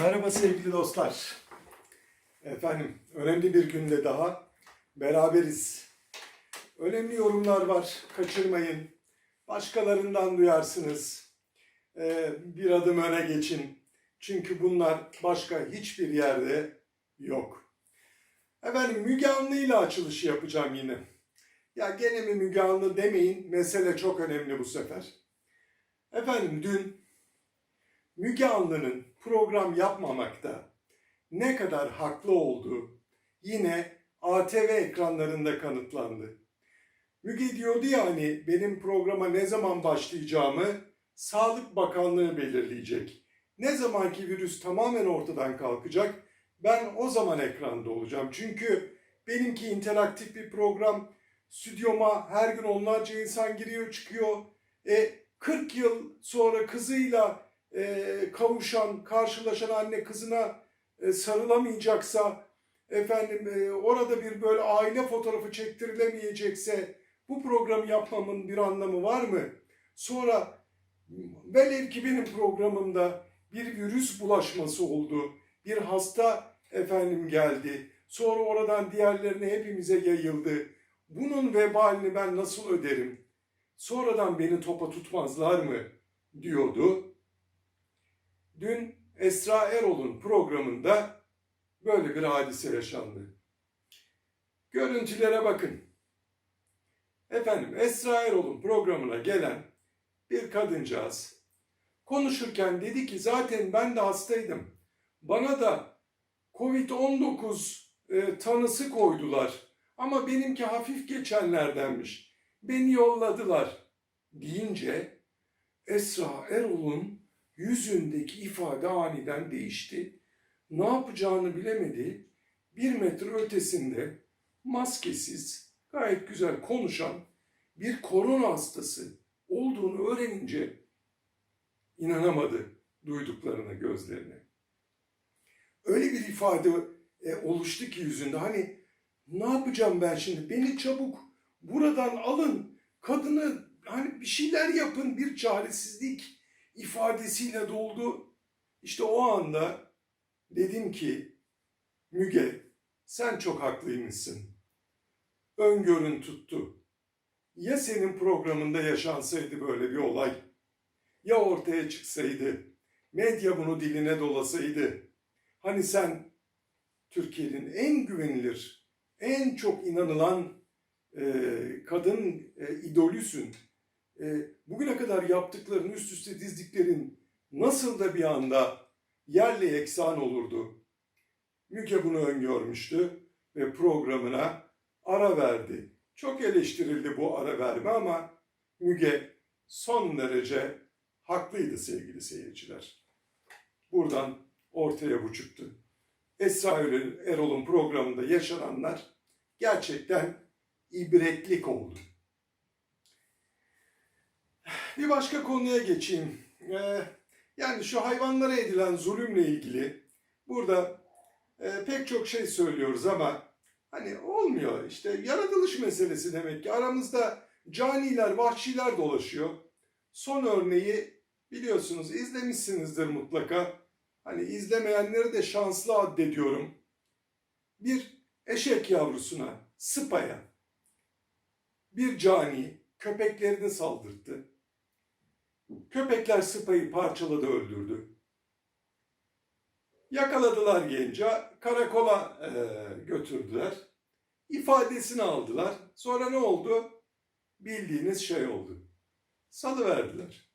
Merhaba sevgili dostlar. Efendim, önemli bir günde daha beraberiz. Önemli yorumlar var, kaçırmayın. Başkalarından duyarsınız. Ee, bir adım öne geçin. Çünkü bunlar başka hiçbir yerde yok. Efendim, Müge Anlı ile açılış yapacağım yine. Ya gene mi Müge Anlı demeyin, mesele çok önemli bu sefer. Efendim, dün Müge Anlı'nın program yapmamakta ne kadar haklı olduğu yine ATV ekranlarında kanıtlandı. Müge diyordu ya hani benim programa ne zaman başlayacağımı Sağlık Bakanlığı belirleyecek. Ne zamanki virüs tamamen ortadan kalkacak ben o zaman ekranda olacağım. Çünkü benimki interaktif bir program. Stüdyoma her gün onlarca insan giriyor çıkıyor. E, 40 yıl sonra kızıyla e, kavuşan, karşılaşan anne kızına e, sarılamayacaksa, efendim e, orada bir böyle aile fotoğrafı çektirilemeyecekse bu programı yapmamın bir anlamı var mı? Sonra velev ki benim programımda bir virüs bulaşması oldu, bir hasta efendim geldi, sonra oradan diğerlerine hepimize yayıldı. Bunun vebalini ben nasıl öderim? Sonradan beni topa tutmazlar mı? diyordu. Dün Esra Erol'un programında böyle bir hadise yaşandı. Görüntülere bakın. Efendim Esra Erol'un programına gelen bir kadıncağız konuşurken dedi ki zaten ben de hastaydım. Bana da Covid-19 e, tanısı koydular. Ama benimki hafif geçenlerdenmiş. Beni yolladılar deyince Esra Erol'un yüzündeki ifade aniden değişti. Ne yapacağını bilemedi. Bir metre ötesinde maskesiz, gayet güzel konuşan bir korona hastası olduğunu öğrenince inanamadı duyduklarına gözlerine. Öyle bir ifade e, oluştu ki yüzünde hani ne yapacağım ben şimdi beni çabuk buradan alın kadını hani bir şeyler yapın bir çaresizlik ifadesiyle doldu. İşte o anda dedim ki Müge sen çok haklıymışsın. Öngörün tuttu. Ya senin programında yaşansaydı böyle bir olay? Ya ortaya çıksaydı? Medya bunu diline dolasaydı? Hani sen Türkiye'nin en güvenilir, en çok inanılan e, kadın e, idolüsün e, bugüne kadar yaptıkların üst üste dizdiklerin nasıl da bir anda yerle yeksan olurdu. Müge bunu öngörmüştü ve programına ara verdi. Çok eleştirildi bu ara verme ama Müge son derece haklıydı sevgili seyirciler. Buradan ortaya bu çıktı. Esra Erol'un programında yaşananlar gerçekten ibretlik oldu. Bir başka konuya geçeyim. Ee, yani şu hayvanlara edilen zulümle ilgili burada e, pek çok şey söylüyoruz ama hani olmuyor işte yaratılış meselesi demek ki aramızda caniler, vahşiler dolaşıyor. Son örneği biliyorsunuz izlemişsinizdir mutlaka. Hani izlemeyenleri de şanslı addediyorum. Bir eşek yavrusuna, sıpaya bir cani köpeklerini saldırttı. Köpekler sıpayı parçaladı, öldürdü. Yakaladılar genci, karakola e, götürdüler. İfadesini aldılar. Sonra ne oldu? Bildiğiniz şey oldu. Salı verdiler.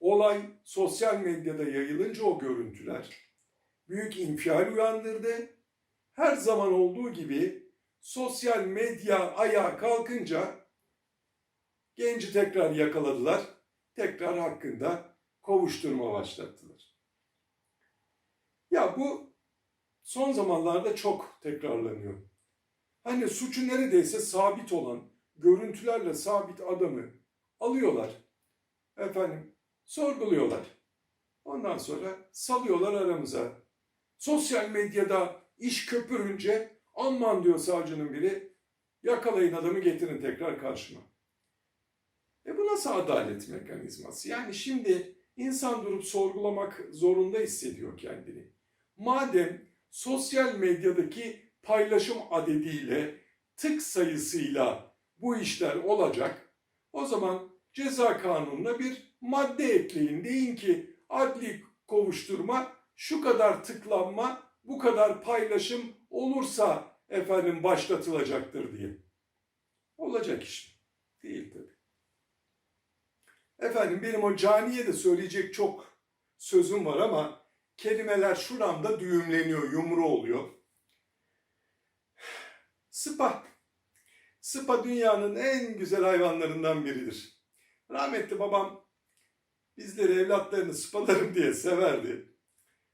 Olay sosyal medyada yayılınca o görüntüler büyük infial uyandırdı. Her zaman olduğu gibi sosyal medya ayağa kalkınca genci tekrar yakaladılar. Tekrar hakkında kovuşturma başlattılar. Ya bu son zamanlarda çok tekrarlanıyor. Hani suçu neredeyse sabit olan, görüntülerle sabit adamı alıyorlar. Efendim sorguluyorlar. Ondan sonra salıyorlar aramıza. Sosyal medyada iş köpürünce aman diyor savcının biri yakalayın adamı getirin tekrar karşıma. E bu nasıl adalet mekanizması? Yani şimdi insan durup sorgulamak zorunda hissediyor kendini. Madem sosyal medyadaki paylaşım adediyle, tık sayısıyla bu işler olacak, o zaman ceza kanununa bir madde ekleyin. Deyin ki adli kovuşturma şu kadar tıklanma, bu kadar paylaşım olursa efendim başlatılacaktır diye. Olacak iş? Değil tabii. Efendim benim o caniye de söyleyecek çok sözüm var ama kelimeler şuramda düğümleniyor, yumru oluyor. Sıpa. Sıpa dünyanın en güzel hayvanlarından biridir. Rahmetli babam bizleri evlatlarını sıpalarım diye severdi.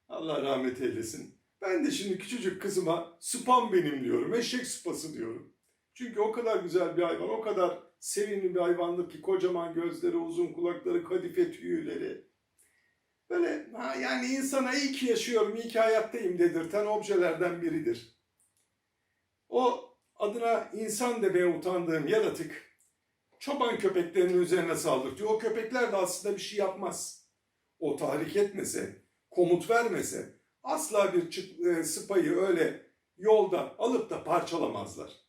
Allah rahmet eylesin. Ben de şimdi küçücük kızıma sıpam benim diyorum. Eşek sıpası diyorum. Çünkü o kadar güzel bir hayvan, o kadar sevimli bir hayvandır ki kocaman gözleri, uzun kulakları, kadife tüyleri. Böyle ha, yani insana iyi ki yaşıyorum, iyi ki hayattayım dedirten objelerden biridir. O adına insan demeye utandığım yaratık çoban köpeklerinin üzerine saldırtıyor. O köpekler de aslında bir şey yapmaz. O tahrik etmese, komut vermese asla bir çık, e, sıpayı öyle yolda alıp da parçalamazlar.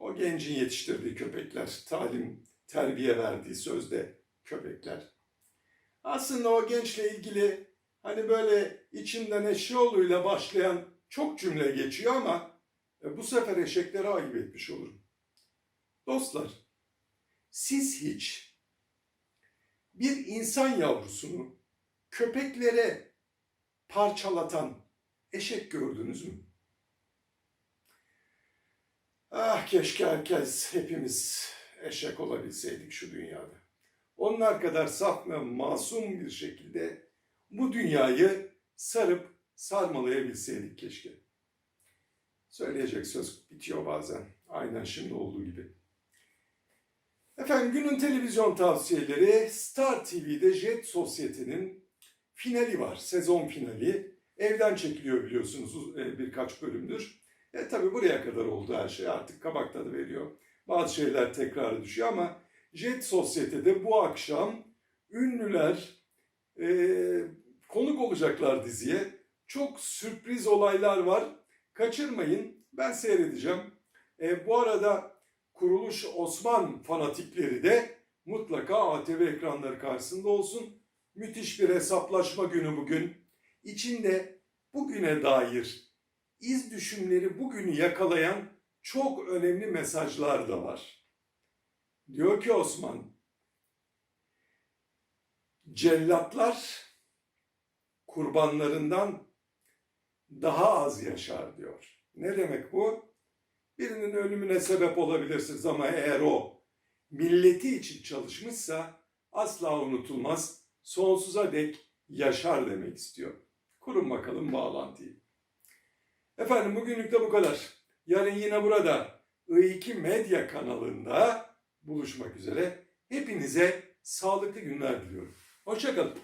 O gencin yetiştirdiği köpekler, talim, terbiye verdiği sözde köpekler. Aslında o gençle ilgili hani böyle içimden eşeğoğluyla başlayan çok cümle geçiyor ama e, bu sefer eşeklere ayıp etmiş olurum. Dostlar, siz hiç bir insan yavrusunu köpeklere parçalatan eşek gördünüz mü? Ah keşke herkes hepimiz eşek olabilseydik şu dünyada. Onlar kadar saf ve masum bir şekilde bu dünyayı sarıp sarmalayabilseydik keşke. Söyleyecek söz bitiyor bazen. Aynen şimdi olduğu gibi. Efendim günün televizyon tavsiyeleri Star TV'de Jet Sosyete'nin finali var. Sezon finali. Evden çekiliyor biliyorsunuz e, birkaç bölümdür. E tabi buraya kadar oldu her şey. Artık kabak tadı veriyor. Bazı şeyler tekrar düşüyor ama Jet Sosyete'de bu akşam ünlüler e, konuk olacaklar diziye. Çok sürpriz olaylar var. Kaçırmayın. Ben seyredeceğim. E, bu arada Kuruluş Osman fanatikleri de mutlaka ATV ekranları karşısında olsun. Müthiş bir hesaplaşma günü bugün. İçinde bugüne dair iz düşümleri bugünü yakalayan çok önemli mesajlar da var. Diyor ki Osman, cellatlar kurbanlarından daha az yaşar diyor. Ne demek bu? Birinin ölümüne sebep olabilirsiniz ama eğer o milleti için çalışmışsa asla unutulmaz, sonsuza dek yaşar demek istiyor. Kurun bakalım bağlantıyı. Efendim bugünlük de bu kadar. Yarın yine burada I2 Medya kanalında buluşmak üzere. Hepinize sağlıklı günler diliyorum. Hoşçakalın.